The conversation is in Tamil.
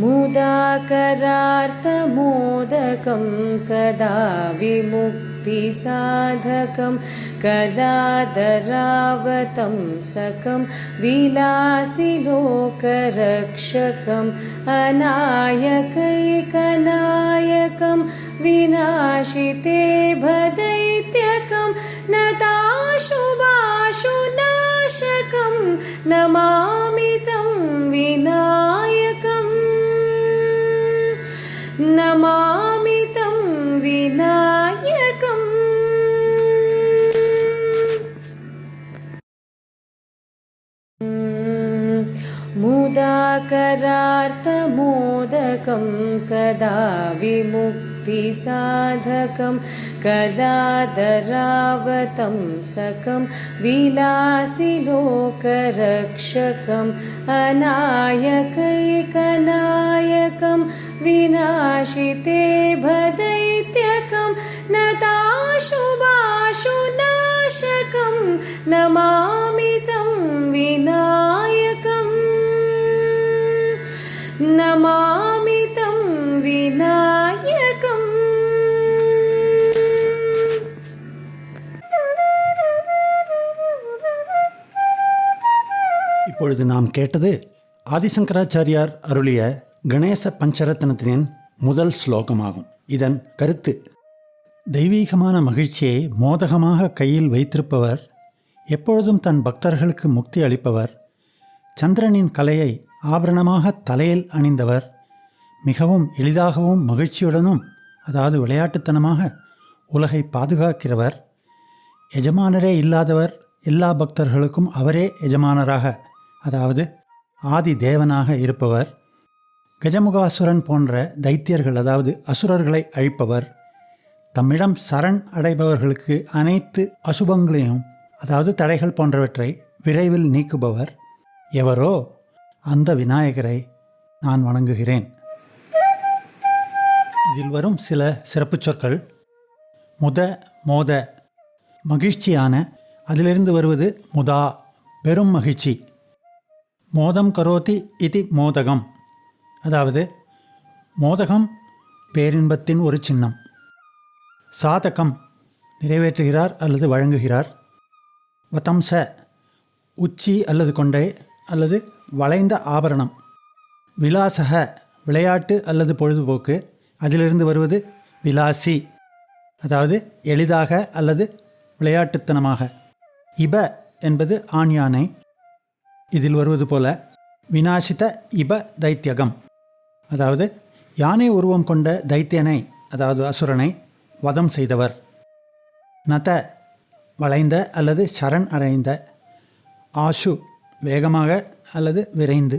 मुदाकरार्तमोदकं सदा विमुक्तिसाधकं कलादरावतं सकं विलासिलोकरक्षकम् अनायकैकनायकं विनाशिते भदैत्यकं नताशुभाशुनाशकं नमामि मुदाकरार्तमोदकं सदा विमुक्तिसाधकं कलादरावतं सकं विलासिलोकरक्षकम् अनायकैकनायकं विनाशिते भदैत्यकं नताशुभाशुनाशकं नमामि நமாமிதம் விநாயகம் இப்பொழுது நாம் கேட்டது ஆதிசங்கராச்சாரியார் அருளிய கணேச பஞ்சரத்னத்தின் முதல் ஸ்லோகமாகும். இதன் கருத்து தெய்வீகமான மகிழ்ச்சியை மோதகமாக கையில் வைத்திருப்பவர் எப்பொழுதும் தன் பக்தர்களுக்கு முக்தி அளிப்பவர் சந்திரனின் கலையை ஆபரணமாக தலையில் அணிந்தவர். மிகவும் எளிதாகவும் மகிழ்ச்சியுடனும் அதாவது விளையாட்டுத்தனமாக உலகை பாதுகாக்கிறவர். எஜமானரே இல்லாதவர் எல்லா பக்தர்களுக்கும் அவரே எஜமானராக அதாவது ஆதி தேவனாக இருப்பவர். கஜமுகாசுரன் போன்ற தைத்தியர்கள் அதாவது அசுரர்களை அழிப்பவர். தம்மிடம் சரண் அடைபவர்களுக்கு அனைத்து அசுபங்களையும் அதாவது தடைகள் போன்றவற்றை விரைவில் நீக்குபவர். எவரோ அந்த விநாயகரை நான் வணங்குகிறேன். இதில் வரும் சில சிறப்புச் சொற்கள். முத மோத. மகிழ்ச்சியான அதிலிருந்து வருவது முதா பெரும் மகிழ்ச்சி. மோதம் கரோதி இது மோதகம். அதாவது மோதகம் பேரின்பத்தின் ஒரு சின்னம். சாதகம் நிறைவேற்றுகிறார் அல்லது வழங்குகிறார். வதம்ச உச்சி அல்லது கொண்டே அல்லது வளைந்த ஆபரணம். விலாசக விளையாட்டு அல்லது பொழுதுபோக்கு. அதிலிருந்து வருவது விலாசி அதாவது எளிதாக அல்லது விளையாட்டுத்தனமாக. இப என்பது ஆண் யானை. இதில் வருவது போல வினாசித இப தைத்தியகம். அதாவது யானை உருவம் கொண்ட தைத்தியனை அதாவது அசுரனை வதம் செய்தவர். நத வளைந்த அல்லது சரண் அடைந்த ஆஷு வேகமாக அல்லது விரைந்து.